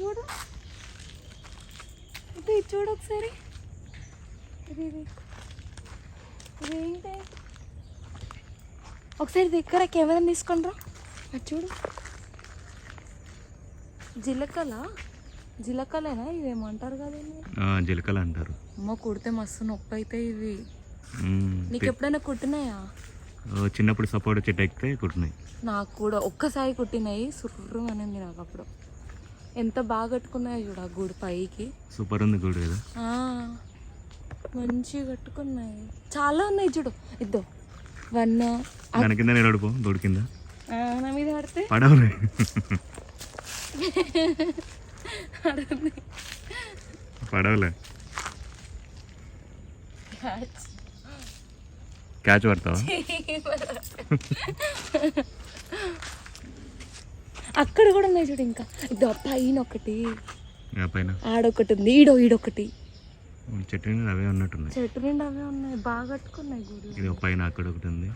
చూడు. ఇది చూడు ఒకసారి. ఇది ఇది. ఇదేంటి ఒకసారి దగ్గర కెమెరా తీసుకొని రా. అది చూడు. జిలకల జిలకలేనా ఇవేమంటారు కదా? జీలకలు అంటారు. అమ్మ కుడితే మస్తు నొప్పి అయితే ఇవి. నీకు ఎప్పుడైనా కుట్టినాయా? చిన్నప్పుడు సపోర్ట్ చెట్టు ఎక్కితే కుట్టినాయి. నాకు కూడా ఒక్కసారి కుట్టినాయి సుర్రు అనేది నాకు అప్పుడు. ఎంత బాగా కట్టుకున్నాయో చూడ గూడు పైకి. సూపర్ ఉంది గుడి కదా. మంచిగా కట్టుకున్నాయి. చాలా ఉన్నాయి చూడు. ఇద్దో. వన్ దాని కింద నిలబడిపో గుడి కింద. నా మీద పడితే? పడవలే. పడవలే. క్యాచ్ పడతావా? అక్కడ కూడా ఉన్నాయి చూడు ఇంకా. పైన ఒకటి. పైన? ఆడొకటి ఉంది. ఈడో ఈడొకటి. చెట్టు నిండా అవే ఉన్నట్టున్నాయి. చెట్టు నిండా అవే ఉన్నాయి. బాగా కట్టుకున్నాయి గుడి. ఇది పైన అక్కడ ఒకటి ఉంది.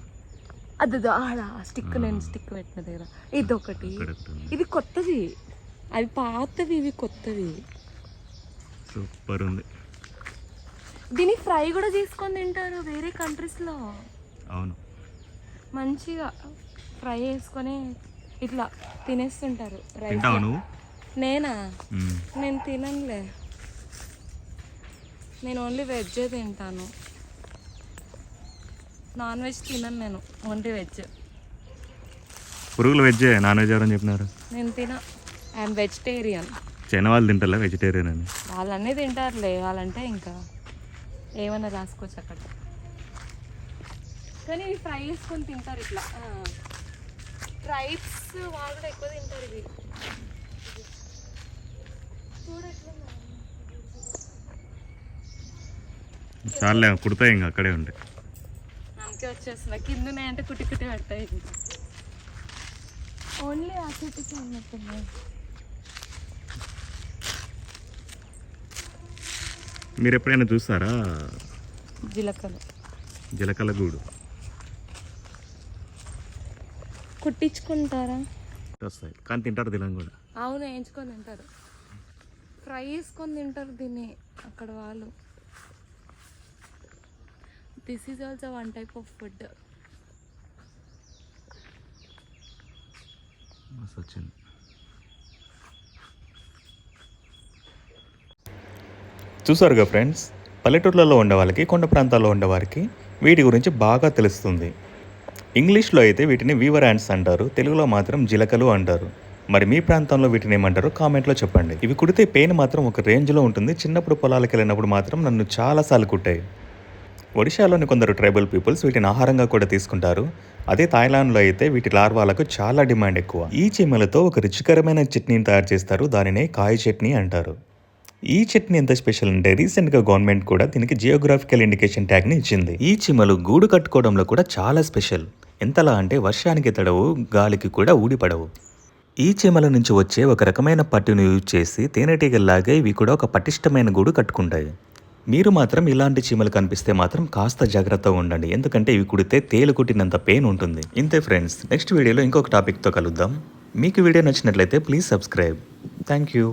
అది ఆడ. స్టిక్ నేను స్టిక్ పెట్టిన దగ్గర. ఇది ఒకటి ఇది కొత్తది. అవి పాతవి ఇవి కొత్తవి. సూపర్ ఉంది. దీన్ని ఫ్రై కూడా చేసుకొని తింటారు వేరే కంట్రీస్లో. అవును. మంచిగా ఫ్రై చేసుకొని ఇట్లా తినేస్తుంటారు రైస్. నేనా. నేను తిననులే. నేను ఓన్లీ వెజ్జే తింటాను. నాన్ వెజ్ తినను నేను ఓన్లీ వెజ్. పురుగులు వెజ్ నాన్ వెజ్ ఎవరని చెప్పినారు? నేను తిన ఐఎమ్ వెజిటేరియన్. చైనా వాళ్ళు తింటారా వెజిటేరియన్ అని. వాళ్ళన్నీ తింటారులే వాళ్ళంటే ఇంకా. ఏమైనా రాసుకోవచ్చు అక్కడ. కానీ ఫ్రై చేసుకొని తింటారు ఇట్లా. ట్రైబ్స్ వాళ్ళు కూడా ఎక్కువ తింటారు ఇవి. చాలే కుడతాయి ఇంకా అక్కడే ఉంటాయి అందుకే వచ్చేస్తున్నా. కింద ఉన్నాయంటే కుట్టి కుట్టి పడతాయి. ఓన్లీ ఆ చెట్టుకి ఉన్నట్టున్నాయి మీరు ఎప్పుడైనా చూస్తారా? జీలకర్ర. జీలకర్ర గూడు. కుట్టించుకుంటారా? వస్తాయి. కానీ తింటారు తినం కూడా. అవును వేయించుకొని తింటారు. ఫ్రై చేసుకొని తింటారు దీన్ని అక్కడ వాళ్ళు. This is also one type of food మస్తు వచ్చింది. చూసారుగా ఫ్రెండ్స్? పల్లెటూర్లలో ఉండే కొండ ప్రాంతాల్లో ఉండేవారికి వీటి గురించి బాగా తెలుస్తుంది. ఇంగ్లీష్లో అయితే వీటిని వీవర్ యాండ్స్ అంటారు తెలుగులో మాత్రం జిలకలు అంటారు. మరి మీ ప్రాంతంలో వీటిని ఏమంటారో కామెంట్లో చెప్పండి. ఇవి కుడితే పెయిన్ మాత్రం ఒక రేంజ్లో ఉంటుంది చిన్నప్పుడు పొలాలకు వెళ్ళినప్పుడు మాత్రం నన్ను చాలాసార్లు కుట్టాయి. ఒడిశాలోని కొందరు ట్రైబల్ పీపుల్స్ వీటిని ఆహారంగా కూడా తీసుకుంటారు. అదే థాయిలాండ్లో అయితే వీటి లార్వాలకు చాలా డిమాండ్ ఎక్కువ. ఈ చీమలతో ఒక రుచికరమైన చట్నీని తయారు చేస్తారు దానినే కాయ చట్నీ అంటారు. ఈ చట్నీ ఎంత స్పెషల్ అంటే రీసెంట్గా గవర్నమెంట్ కూడా దీనికి జియోగ్రాఫికల్ ఇండికేషన్ ట్యాగ్ని ఇచ్చింది. ఈ చీమలు గూడు కట్టుకోవడంలో కూడా చాలా స్పెషల్ ఎంతలా అంటే వర్షానికి తడవు గాలికి కూడా ఊడిపడవు. ఈ చీమల నుంచి వచ్చే ఒక రకమైన పట్టును యూజ్ చేసి తేనెటీగల్లాగే ఇవి కూడా ఒక పటిష్టమైన గూడు కట్టుకుంటాయి. మీరు మాత్రం ఇలాంటి చీమలు కనిపిస్తే మాత్రం కాస్త జాగ్రత్తగా ఉండండి. ఎందుకంటే ఇవి కుడితే తేలు కుట్టినంత పెయిన్ ఉంటుంది. ఇంతే ఫ్రెండ్స్ నెక్స్ట్ వీడియోలో ఇంకొక టాపిక్తో కలుద్దాం. మీకు వీడియో నచ్చినట్లయితే ప్లీజ్ సబ్స్క్రైబ్ థ్యాంక్ యూ